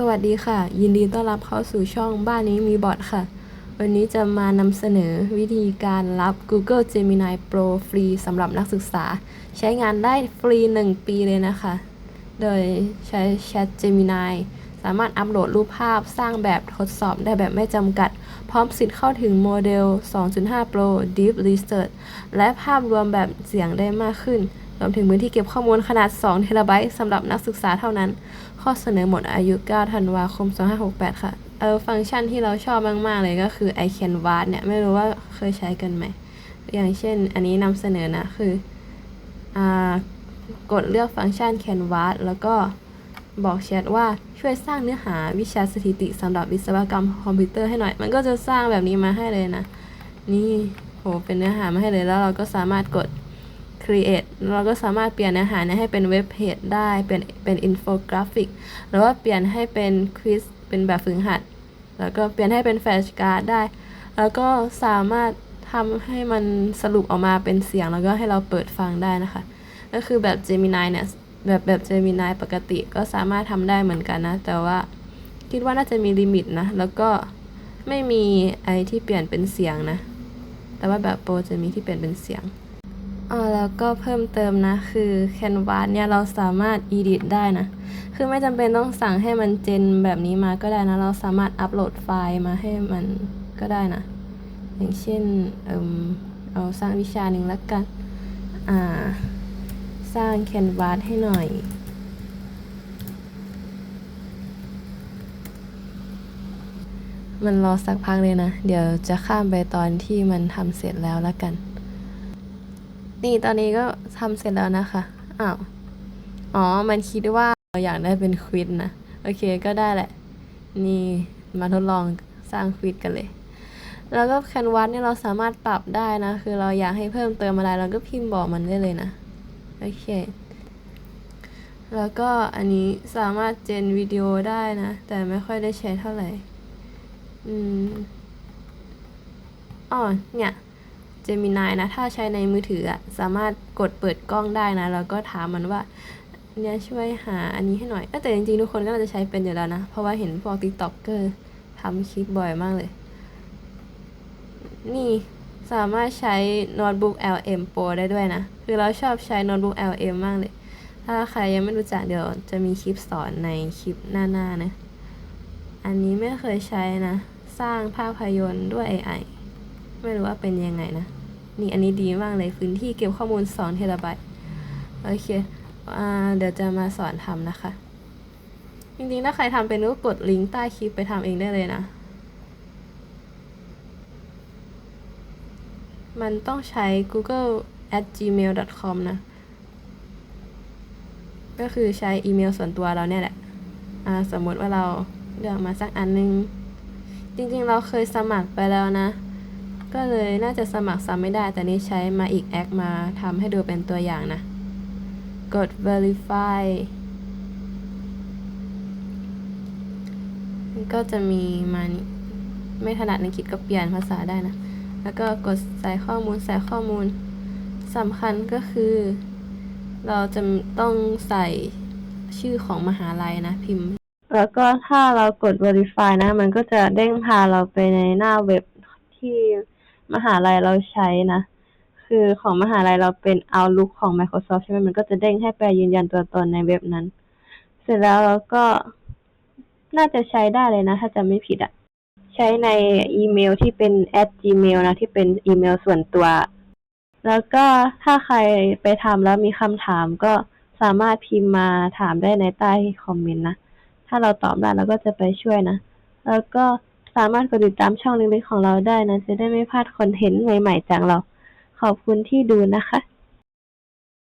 สวัสดีค่ะ ยินดีต้อนรับเข้าสู่ช่องบ้านนี้มีบอทค่ะ วันนี้จะมานำเสนอวิธีการรับ Google Gemini Pro ฟรีสำหรับนักศึกษา ใช้งานได้ฟรี 1 ปีเลยนะคะ โดยใช้ Chat Gemini สามารถอัปโหลดรูปภาพสร้างแบบทดสอบได้แบบไม่จำกัด พร้อมสิทธิ์เข้าถึงโมเดล 2.5 Pro Deep Research และภาพรวมแบบเสียงได้มากขึ้น รวมถึงพื้นที่เก็บข้อมูลขนาด 2 เทราไบต์สำหรับนักศึกษาเท่านั้น ข้อเสนอหมดอายุ 9 ธันวาคม 2568 ค่ะ เออ ฟังก์ชันที่เราชอบมาก ๆ เลยก็คือ I can ward เนี่ย ไม่รู้ว่าเคยใช้กันไหม อย่างเช่น อันนี้นำเสนอนะ คืออ่ากดเลือกฟังก์ชัน Canvas แล้วก็บอกแชทว่าช่วยสร้างเนื้อหาวิชาสถิติสำหรับวิศวกรรมคอมพิวเตอร์ให้หน่อย มันก็จะสร้างแบบนี้มาให้เลยนะ นี่โหเป็นเนื้อหามาให้เลยแล้วเราก็สามารถกด create เราก็สามารถเปลี่ยนเนื้อหาเนี้ให้เป็นเว็บเพจได้เป็นเป็นอินโฟกราฟิกหรือว่าเปลี่ยนให้เป็นควิสเป็นแบบฝึกหัด แล้วก็เปลี่ยนให้เป็นแฟชการ์ดได้ แล้วก็สามารถทำให้มันสรุปออกมาเป็นเสียงแล้วก็ให้เราเปิดฟังได้นะคะ ก็คือแบบ Gemini เนี่ยแบบแบบ Gemini ปกติก็สามารถทำได้เหมือนกันนะ แต่ว่าคิดว่าน่าจะมีลิมิตนะ แล้วก็ไม่มีไอที่เปลี่ยนเป็นเสียงนะ แต่ว่าแบบโปรจะมีที่เปลี่ยนเป็นเสียง อ่าแล้วก็เพิ่มเติมนะ คือ Canva เนี่ยเราสามารถ edit ได้นะ คือไม่จำเป็นต้องสั่งให้มันเจนแบบนี้มาก็ได้นะ เราสามารถอัปโหลดไฟล์มาให้มันก็ได้นะ อย่างเช่นเอ่มเอาสร้างวิชาหนึ่งแล้วกัน อ่า สร้าง Canva ให้หน่อยมันรอสักพักเลยนะ เดี๋ยวจะข้ามไปตอนที่มันทำเสร็จแล้วแล้วกัน นี่ตอนนี้ก็ทำเสร็จแล้วนะคะ อ้าว อ๋อ มันคิดว่าเราอยากได้เป็นควิดนะ โอเคก็ได้แหละ นี่มาทดลองสร้างควิดกันเลย แล้วก็แคนวาสเนี่ยเราสามารถปรับได้นะ คือเราอยากให้เพิ่มเติมอะไรเราก็พิมพ์บอกมันได้เลยนะ โอเค แล้วก็อันนี้สามารถเจนวิดีโอได้นะ แต่ไม่ค่อยได้ใช้เท่าไหร่ อืมอ๋อเนี่ย เจมินายนะ ถ้าใช้ในมือถืออะสามารถกดเปิดกล้องได้นะ แล้วก็ถามมันว่าเนี่ยช่วยหาอันนี้ให้หน่อยแต่จริงๆ ทุกคนก็น่าจะใช้เป็นอยู่แล้วนะ เพราะว่าเห็นพวก TikToker ทำคลิปบ่อยมากเลย นี่สามารถใช้โน้ตบุ๊ก LM Pro ได้ด้วยนะ คือเราชอบใช้โน้ตบุ๊ก LM มากเลย ถ้าใครยังไม่รู้จักเดี๋ยวจะมีคลิปสอนในคลิปหน้าๆนะ อันนี้ไม่เคยใช้นะ สร้างภาพยนตร์ด้วย AI ไม่รู้ว่าเป็นยังไงนะ นี่อันนี้ดีมากเลยพื้นที่เก็บข้อมูล2เทราไบต์โอเคอ่าเดี๋ยวจะมาสอนทำนะคะ จริงๆ ถ้าใครทำเป็นก็กดลิงก์ใต้คลิปไปทำเองได้เลยนะ มันต้องใช้ google at gmail com นะ ก็คือใช้อีเมลส่วนตัวเราเนี่ยแหละอ่าสมมติว่าเราเลือกมาสักอันนึง จริงๆ เราเคยสมัครไปแล้วนะ ก็เลยน่าจะสมัครซ้ำไม่ได้ แต่นี่ใช้มาอีกแอคมาทำให้ดูเป็นตัวอย่างนะ กด verify ก็จะมีมานี่ไม่ถนัดอังกฤษก็เปลี่ยนภาษาได้นะ แล้วก็กดใส่ข้อมูลใส่ข้อมูลสำคัญก็คือ เราจะต้องใส่ชื่อของมหาลัยนะพิมพ์ แล้วก็ถ้าเรากด verify นะ มันก็จะเด้งพาเราไปในหน้าเว็บที่ มหาลัยเราใช้นะ คือของมหาลัยเราเป็น Outlook ของ Microsoft ใช่ไหมมันก็จะเด้งให้ไปยืนยันตัวตนในเว็บนั้น เสร็จแล้วเราก็น่าจะใช้ได้เลยนะ ถ้าจำไม่ผิดอะใช้ในอีเมลที่เป็น at gmail นะ ที่เป็นอีเมลส่วนตัว แล้วก็ถ้าใครไปทำแล้วมีคำถามก็สามารถพิมพ์มาถามได้ในใต้คอมเมนต์นะ ถ้าเราตอบได้เราก็จะไปช่วยนะ แล้วก็ สามารถกดติดตามช่องเล็กๆของเราได้นะ จะได้ไม่พลาดคอนเทนต์ใหม่ๆจากเรา ขอบคุณที่ดูนะคะ